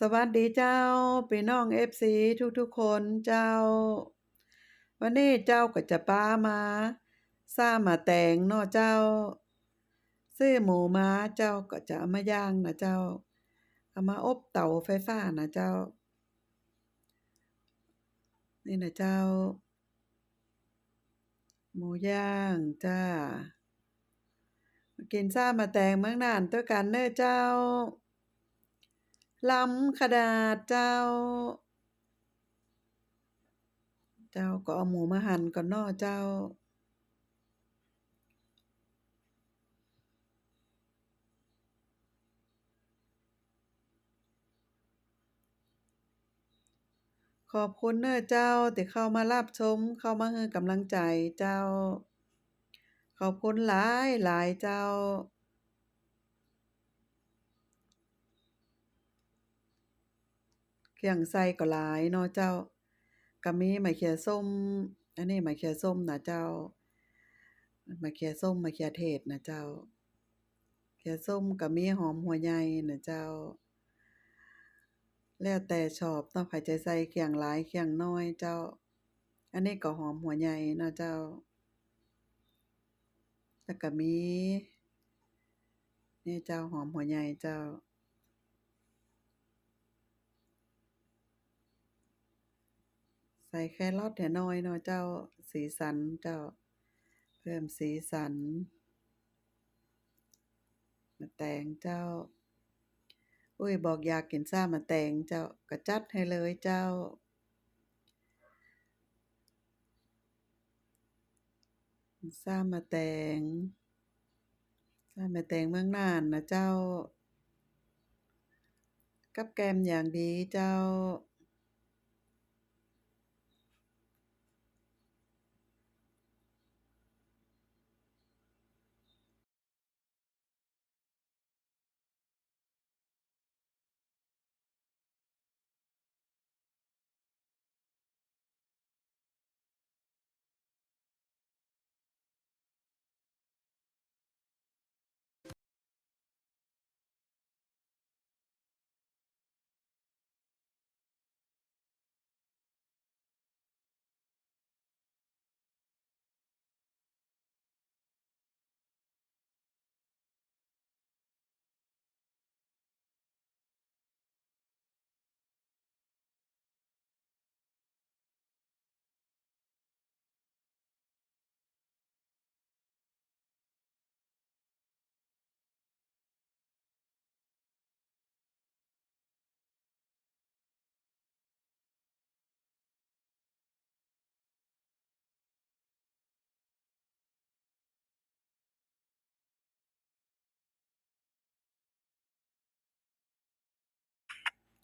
สวัสดีเจ้าพี่น้อง FC ทุกๆคนเจ้า วันนี้เจ้าก็จะพามาซ่าหมาแตงเนาะเจ้า ซื้อหมูมาเจ้าก็จะเอามาย่างนะเจ้า เอามาอบเตาไฟฟ้านะเจ้า นี่นะเจ้า หมูย่างจ้า กินซ่าหมาแตงเมืองนานด้วยกันเด้อเจ้า ล้ำขนาดเจ้า เจ้าก็เอาหมูมาหั่นก่อนนาเจ้า ขอบคุณเด้อเจ้าที่เข้ามารับชม เข้ามาให้กำลังใจเจ้า ขอบคุณหลายหลายเจ้า เครื่องใส่ก็หลายเนาะเจ้าก็มีมะเขือส้ม อันนี้มะเขือส้มนะเจ้ามะเขือส้มมะเขือเทศนะเจ้าเขือส้มก็มีหอมหัวใหญ่นะเจ้า แล้วแต่ชอบเนาะไผจใส่เครื่องหลายเครื่องน้อยเจ้า อันนี้ก็หอมหัวใหญ่เนาะเจ้าแล้วก็มีนี่เจ้าหอมหัวใหญ่เจ้า ใส่แครอทให้หน่อยเนาะเจ้าสีสันเจ้า เพิ่มสีสันมะแตงเจ้า อุ๊ยบอกอยากกินซ่ามะแตงเจ้าก็จัดให้เลยเจ้า ซ่ามะแตงซ่ามะแตงเมืองน่านนะเจ้า กับแกมอย่างดีเจ้า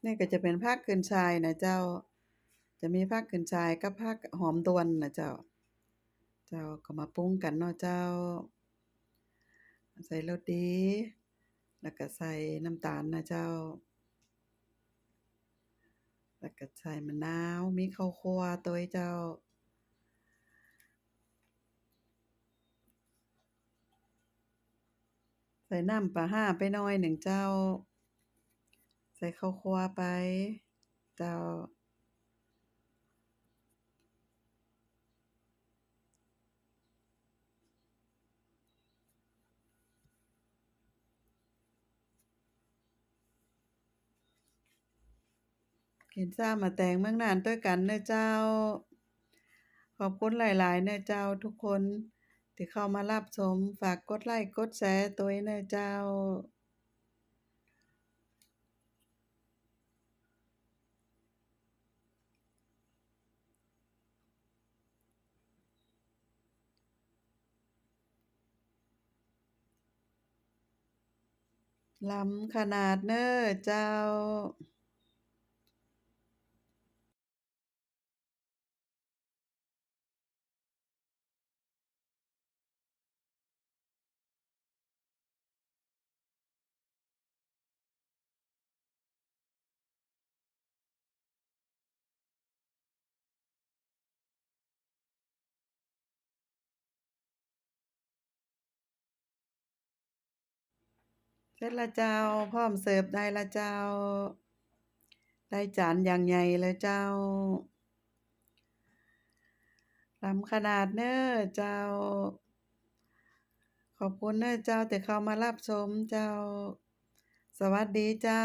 นี่ก็จะเป็นผักขึ้นฉ่ายนะเจ้า จะมีผักขึ้นฉ่ายกับผักหอมดวนนะเจ้า เจ้าก็มาปรุงกันเนาะเจ้า ใส่รสดี แล้วก็ใส่น้ำตาลนะเจ้า แล้วก็ใส่มะนาว มีข้าวคั่วโดยเจ้าใส่น้ำปลาร้าไปน่อยหนึ่งเจ้า ส่ข้าวคั่วไป เจ้ากินซ่ามะแต่งเมืองนานด้วยกันเด้อเจ้า ขอบคุณหลาย ๆเด้อเจ้าทุกคน ที่เข้ามารับชมฝากกดไลก์กดแชร์โดยเด้อเจ้า ล้ำขนาดเน้อเจ้า เสร็จละเจ้าพร้อมเสิร์ฟได้ละเจ้า ได้จานอย่างใหญ่เลยเจ้าลำขนาดเน้อเจ้า ขอบคุณเน้อเจ้าแต่เข้ามารับชมเจ้า สวัสดีเจ้า